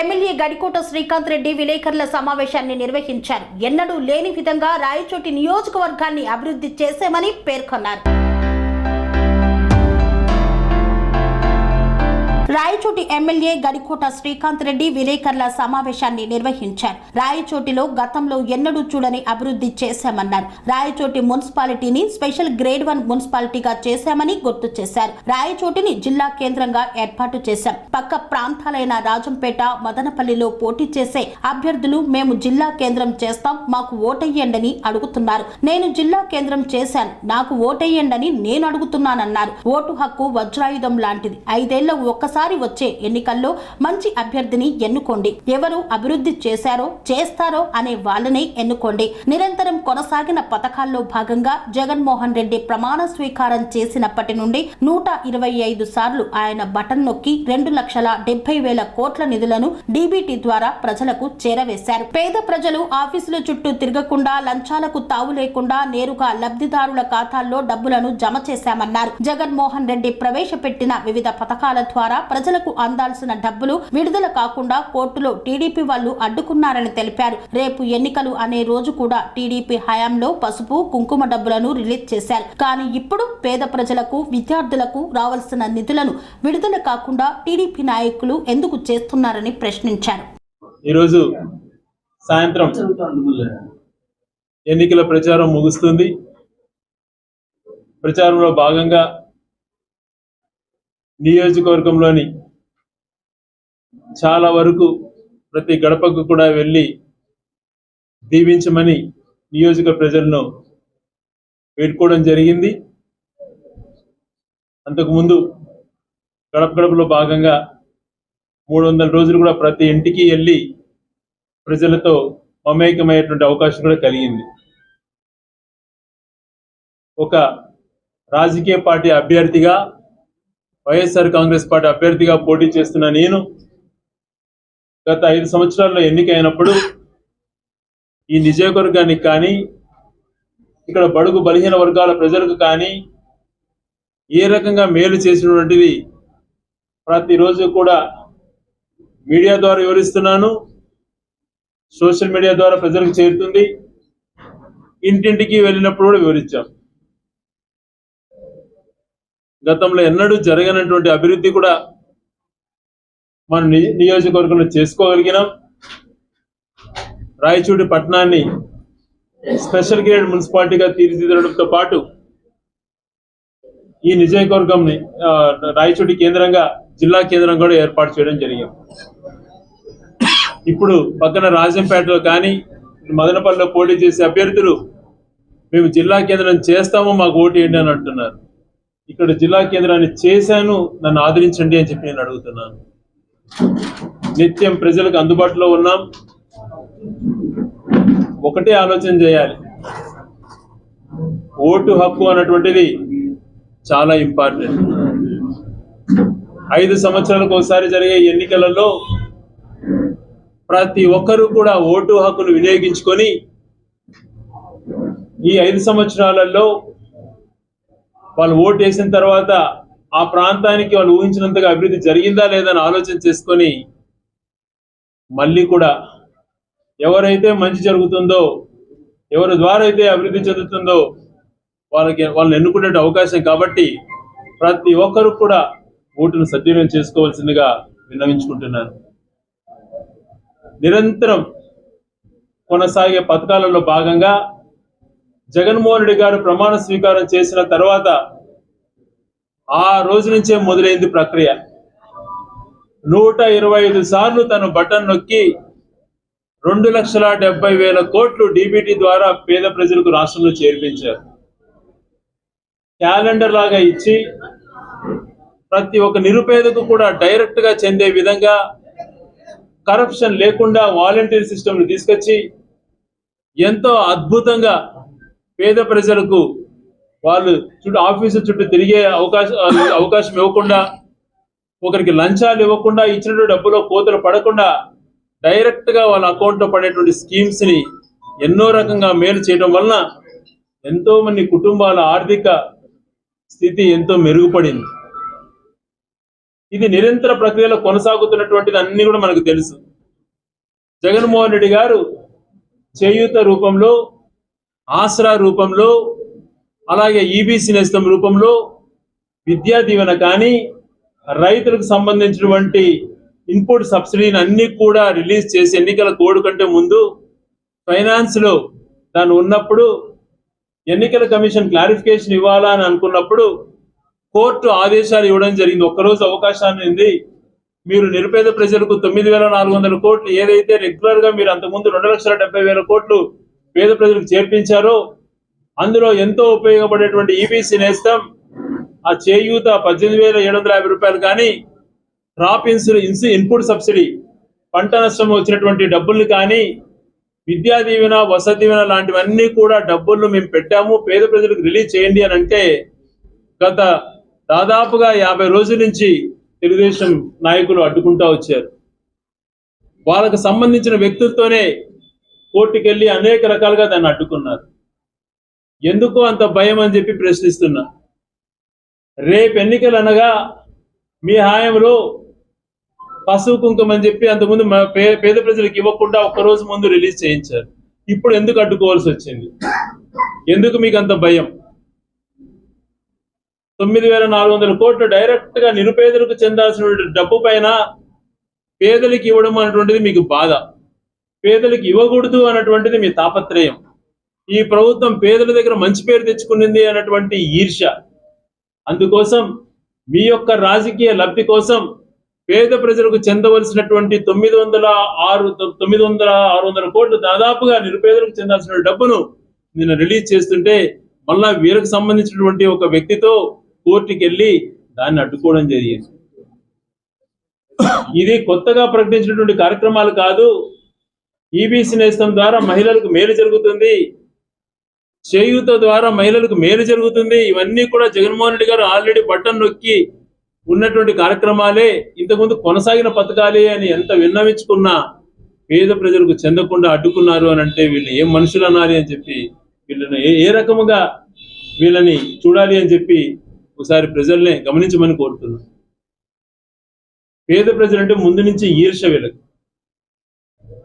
MLA Gadikota Srikanth Reddy విలేకరుల సమావేశాన్ని నిర్వహించారు. ఎన్నడూ లేని విధంగా రాయచోటి నియోజకవర్గాన్ని అభివృద్ధి చేశామని పేర్కొన్నారు. రాయచోటి ఎమ్మెల్యే గడికోట శ్రీకాంత్ రెడ్డి విలేకరుల సమావేశాన్ని నిర్వహించారు. రాయచోటిలో గతంలో ఎన్నడూ చూడని అభివృద్ధి చేశామన్నారు. రాయచోటి మున్సిపాలిటీని స్పెషల్ గ్రేడ్ వన్ మున్సిపాలిటీగా చేశామని గుర్తు చేశారు. రాయచోటిని జిల్లా కేంద్రంగా ఏర్పాటు చేశాం. పక్క ప్రాంతాలైన రాజంపేట మదనపల్లిలో పోటీ చేసే అభ్యర్థులు మేము జిల్లా కేంద్రం చేస్తాం మాకు ఓటెయ్యండని అడుగుతున్నారు. నేను జిల్లా కేంద్రం చేశాను నాకు ఓటెయ్యండని నేను అడుగుతున్నానన్నారు. ఓటు హక్కు వజ్రాయుధం లాంటిది. ఐదేళ్ళ ఒక్కసారి వచ్చే ఎన్నికల్లో మంచి అభ్యర్థిని ఎన్నుకోండి. ఎవరు అభివృద్ధి చేశారో చేస్తారో అనే వాళ్ళనే ఎన్నుకోండి. నిరంతరం కొనసాగిన పథకాల్లో భాగంగా జగన్మోహన్ రెడ్డి ప్రమాణ స్వీకారం చేసినప్పటి నుండి నూట ఇరవై ఐదు సార్లు ఆయన బటన్ నొక్కి రెండు లక్షల డెబ్బై వేల కోట్ల నిధులను డీబీటీ ద్వారా ప్రజలకు చేరవేశారు. పేద ప్రజలు ఆఫీసుల చుట్టూ తిరగకుండా లంచాలకు తావు లేకుండా నేరుగా లబ్ధిదారుల ఖాతాల్లో డబ్బులను జమ చేశామన్నారు. జగన్మోహన్ రెడ్డి ప్రవేశపెట్టిన వివిధ పథకాల ద్వారా ప్రజలకు అందాల్సిన డబ్బులు విడుదల కాకుండా కోర్టులో టీడీపీ వాళ్ళు అడ్డుకున్నారని తెలిపారు. రేపు ఎన్నికలు అనే రోజు కూడా టీడీపీ హయాంలో పసుపు కుంకుమ డబ్బులను రిలీజ్ చేశారు. కానీ ఇప్పుడు పేద ప్రజలకు విద్యార్థులకు రావాల్సిన నిధులను విడుదల కాకుండా టీడీపీ నాయకులు ఎందుకు చేస్తున్నారని ప్రశ్నించారు. ఈరోజు సాయంత్రం ఎన్నికల ప్రచారం ముగుస్తుంది. ప్రచారంలో భాగంగా నియోజకవర్గంలోని చాలా వరకు ప్రతి గడపకు కూడా వెళ్ళి దీవించమని నియోజక ప్రజలను వేడుకోవడం జరిగింది. అంతకుముందు గడప గడపలో భాగంగా మూడు వందల రోజులు కూడా ప్రతి ఇంటికి వెళ్ళి ప్రజలతో మమేకమయ్యేటువంటి అవకాశం కూడా కలిగింది. ఒక రాజకీయ పార్టీ అభ్యర్థిగా వైఎస్ఆర్ కాంగ్రెస్ పార్టీ అభ్యర్థిగా పోటీ చేస్తున్న నేను గత ఐదు సంవత్సరాల్లో ఎన్నికైనప్పుడు ఈ నియోజకవర్గానికి కానీ ఇక్కడ బడుగు బలహీన వర్గాల ప్రజలకు కానీ ఏ రకంగా మేలు చేసినటువంటిది ప్రతిరోజు కూడా మీడియా ద్వారా వివరిస్తున్నాను. సోషల్ మీడియా ద్వారా ప్రజలకు చేరుతుంది. ఇంటింటికి వెళ్ళినప్పుడు కూడా వివరించాం. గతంలో ఎన్నడూ జరగనటువంటి అభివృద్ధి కూడా మనం ని- నియోజకవర్గంలో చేసుకోగలిగినాం. రాయచూడి పట్టణాన్ని స్పెషల్ గ్రేడ్ మున్సిపాలిటీగా తీర్చిదిద్దడంతో పాటు ఈ నియోజకవర్గంని రాయచూడి కేంద్రంగా జిల్లా కేంద్రం కూడా ఏర్పాటు చేయడం జరిగింది. ఇప్పుడు పక్కన రాజంపేటలో కానీ మదనపల్లిలో పోటీ చేసే అభ్యర్థులు మేము జిల్లా కేంద్రం చేస్తాము మాకు ఓటు ఏంటి అని అంటున్నారు. ఇక్కడ జిల్లా కేంద్రాన్ని చేశాను నన్ను ఆదరించండి అని చెప్పి నేను అడుగుతున్నాను. నిత్యం ప్రజలకు అందుబాటులో ఉన్నాం. ఒకటే ఆలోచన చేయాలి. ఓటు హక్కు అన్నటువంటిది చాలా ఇంపార్టెంట్. ఐదు సంవత్సరాలకు ఒకసారి జరిగే ఎన్నికలలో ప్రతి ఒక్కరూ కూడా ఓటు హక్కును వినియోగించుకొని ఈ ఐదు సంవత్సరాలలో వాళ్ళు ఓటు వేసిన తర్వాత ఆ ప్రాంతానికి వాళ్ళు ఊహించినంతగా అభివృద్ధి జరిగిందా లేదా అని ఆలోచన చేసుకొని మళ్ళీ కూడా ఎవరైతే మంచి జరుగుతుందో ఎవరి ద్వారా అయితే అభివృద్ధి చెందుతుందో వాళ్ళకి వాళ్ళని ఎన్నుకునే అవకాశం కాబట్టి ప్రతి ఒక్కరు కూడా ఓటును సద్వినియోగం చేసుకోవాల్సిందిగా విన్నవించుకుంటున్నాను. నిరంతరం కొనసాగే పథకాలలో భాగంగా జగన్మోహన్ రెడ్డి గారు ప్రమాణ స్వీకారం చేసిన తర్వాత ఆ రోజు నుంచే మొదలైంది ప్రక్రియ. నూట ఇరవై ఐదు సార్లు తను బటన్ నొక్కి రెండు లక్షల డెబ్బై వేల కోట్లు డీబీటీ ద్వారా పేద ప్రజలకు రాష్ట్రంలో చేర్పించారు. క్యాలెండర్ లాగా ఇచ్చి ప్రతి ఒక్క నిరుపేదకు కూడా డైరెక్ట్గా చెందే విధంగా కరప్షన్ లేకుండా వాలంటీర్ సిస్టమ్ తీసుకొచ్చి ఎంతో అద్భుతంగా పేద ప్రజలకు వాళ్ళు చుట్టూ ఆఫీసు చుట్టూ తిరిగే అవకాశం అవకాశం ఇవ్వకుండా ఒకరికి లంచాలు ఇవ్వకుండా ఇచ్చినటువంటి డబ్బులో కోతలు పడకుండా డైరెక్ట్గా వాళ్ళ అకౌంట్లో పడేటువంటి స్కీమ్స్ని ఎన్నో రకంగా మేలు చేయడం వలన ఎంతో మంది కుటుంబాల ఆర్థిక స్థితి ఎంతో మెరుగుపడింది. ఇది నిరంతర ప్రక్రియలో కొనసాగుతున్నటువంటిది అన్ని కూడా మనకు తెలుసు. జగన్మోహన్ రెడ్డి గారు చేయూత రూపంలో ఆసరా రూపంలో అలాగే ఈబీసీ నేస్తం రూపంలో విద్యా దీవెన కానీ రైతులకు సంబంధించినటువంటి ఇన్పుట్ సబ్సిడీని అన్ని కూడా రిలీజ్ చేసి ఎన్నికల కోడ్ కంటే ముందు ఫైనాన్స్లో దాన్ని ఉన్నప్పుడు ఎన్నికల కమిషన్ క్లారిఫికేషన్ ఇవ్వాలా అని అనుకున్నప్పుడు కోర్టు ఆదేశాలు ఇవ్వడం జరిగింది. ఒక్కరోజు అవకాశాన్ని ఉంది. మీరు నిరుపేద ప్రజలకు తొమ్మిది వేల నాలుగు వందల కోట్లు ఏదైతే రెగ్యులర్గా మీరు అంతకుముందు రెండు లక్షల డెబ్బై వేల కోట్లు పేద ప్రజలకు చేర్పించారో అందులో ఎంతో ఉపయోగపడేటువంటి ఈబీసీ నేస్తం ఆ చేయూత పద్దెనిమిది వేల ఏడు వందల యాభై రూపాయలు కానీ క్రాప్ ఇన్సూరెన్స్ ఇన్పుట్ సబ్సిడీ పంట నష్టం వచ్చినటువంటి డబ్బుల్ని కానీ విద్యా దీవెన వసతి దీవెన లాంటివన్నీ కూడా డబ్బులు మేము పెట్టాము. పేద ప్రజలకు రిలీజ్ చేయండి అని అంటే గత దాదాపుగా యాభై రోజుల నుంచి తెలుగుదేశం నాయకులు అడ్డుకుంటా వచ్చారు. వాళ్ళకు సంబంధించిన వ్యక్తులతోనే కోర్టుకెళ్ళి అనేక రకాలుగా దాన్ని అడ్డుకున్నారు. ఎందుకు అంత భయం అని చెప్పి ప్రశ్నిస్తున్నా. రేపు ఎన్నికలు అనగా మీ హాయంలో పసుపు కుంకుమ అని చెప్పి అంతకుముందు పే- పేద ప్రజలకు ఇవ్వకుండా ఒక్క రోజు ముందు రిలీజ్ చేయించారు. ఇప్పుడు ఎందుకు అడ్డుకోవాల్సి వచ్చింది? ఎందుకు మీకు అంత భయం? తొమ్మిది వేల నాలుగు వందల కోట్లు డైరెక్ట్గా నిరుపేదలకు చెందాల్సిన డబ్బు పైన పేదలకు ఇవ్వడం అనేటువంటిది మీకు బాధ. పేదలకు ఇవ్వకూడదు అన్నటువంటిది మీ తాపత్రయం. ఈ ప్రభుత్వం పేదల దగ్గర మంచి పేరు తెచ్చుకునింది అన్నటువంటి ఈర్ష. అందుకోసం మీ యొక్క రాజకీయ లబ్ధి కోసం పేద ప్రజలకు చెందవలసినటువంటి తొమ్మిది వందల ఆరు తొమ్మిది వందల ఆరు వందల కోట్లు దాదాపుగా నిరుపేదలకు చెందాల్సిన డబ్బును నిన్న రిలీజ్ చేస్తుంటే మళ్ళా వీరికి సంబంధించినటువంటి ఒక వ్యక్తితో కోర్టుకి వెళ్ళి దాన్ని అడ్డుకోవడం జరిగింది. ఇది కొత్తగా ప్రకటించినటువంటి కార్యక్రమాలు కాదు ఈబీసీ నేస్తం ద్వారా మహిళలకు మేలు జరుగుతుంది. చేయూత ద్వారా మహిళలకు మేలు జరుగుతుంది. ఇవన్నీ కూడా జగన్మోహన్ రెడ్డి గారు ఆల్రెడీ బట్టన్ నొక్కి ఉన్నటువంటి కార్యక్రమాలే ఇంతకుముందు కొనసాగిన పథకాలే అని ఎంత విన్నవించుకున్నా పేద ప్రజలకు చెందకుండా అడ్డుకున్నారు అని అంటే వీళ్ళు ఏం మనుషులు అనాలి అని చెప్పి వీళ్ళని ఏ ఏ రకముగా వీళ్ళని చూడాలి అని చెప్పి ఒకసారి ప్రజల్ని గమనించమని కోరుతున్నాను. పేద ప్రజలంటే ముందు నుంచి ఈర్ష వీళ్ళకి.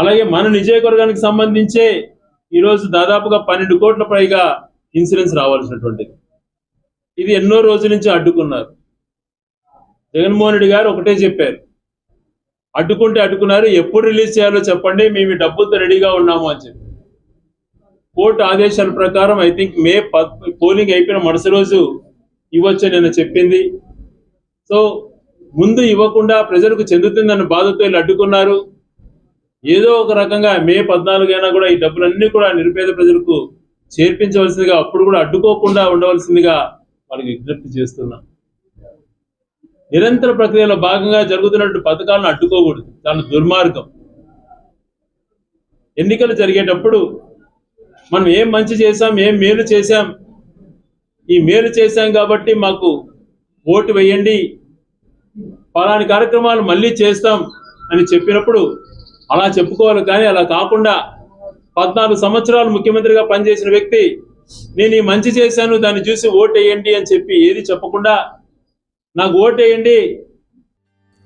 అలాగే మన నిజయవర్గానికి సంబంధించే ఈరోజు దాదాపుగా పన్నెండు కోట్ల పైగా ఇన్సూరెన్స్ రావాల్సినటువంటిది. ఇది ఎన్నో రోజుల నుంచి అడ్డుకున్నారు. జగన్మోహన్ రెడ్డి గారు ఒకటే చెప్పారు. అడ్డుకుంటే అడ్డుకున్నారు ఎప్పుడు రిలీజ్ చేయాలో చెప్పండి మేము డబ్బులతో రెడీగా ఉన్నాము అని చెప్పి. కోర్టు ఆదేశాల ప్రకారం ఐ థింక్ మే పద్ పోలింగ్ అయిపోయిన మరుసటి రోజు ఇవ్వచ్చు నేను చెప్పింది. సో ముందు ఇవ్వకుండా ప్రజలకు చెందుతుందన్న బాధతో వీళ్ళు అడ్డుకున్నారు. ఏదో ఒక రకంగా మే పద్నాలుగు అయినా కూడా ఈ డబ్బులన్నీ కూడా నిరుపేద ప్రజలకు చేర్పించవలసిందిగా అప్పుడు కూడా అడ్డుకోకుండా ఉండవలసిందిగా వాళ్ళకి విజ్ఞప్తి చేస్తున్నాం. నిరంతర ప్రక్రియలో భాగంగా జరుగుతున్నటువంటి పథకాలను అడ్డుకోకూడదు. చాలా దుర్మార్గం. ఎన్నికలు జరిగేటప్పుడు మనం ఏం మంచి చేశాం ఏం మేలు చేశాం ఈ మేలు చేశాం కాబట్టి మాకు ఓటు వేయండి పలాని కార్యక్రమాలు మళ్ళీ చేస్తాం అని చెప్పినప్పుడు అలా చెప్పుకోవాలి కానీ అలా కాకుండా పద్నాలుగు సంవత్సరాలు ముఖ్యమంత్రిగా పనిచేసిన వ్యక్తి నేను ఈ మంచి చేశాను దాన్ని చూసి ఓటేయండి వేయండి అని చెప్పి ఏది చెప్పకుండా నాకు ఓటేయండి వేయండి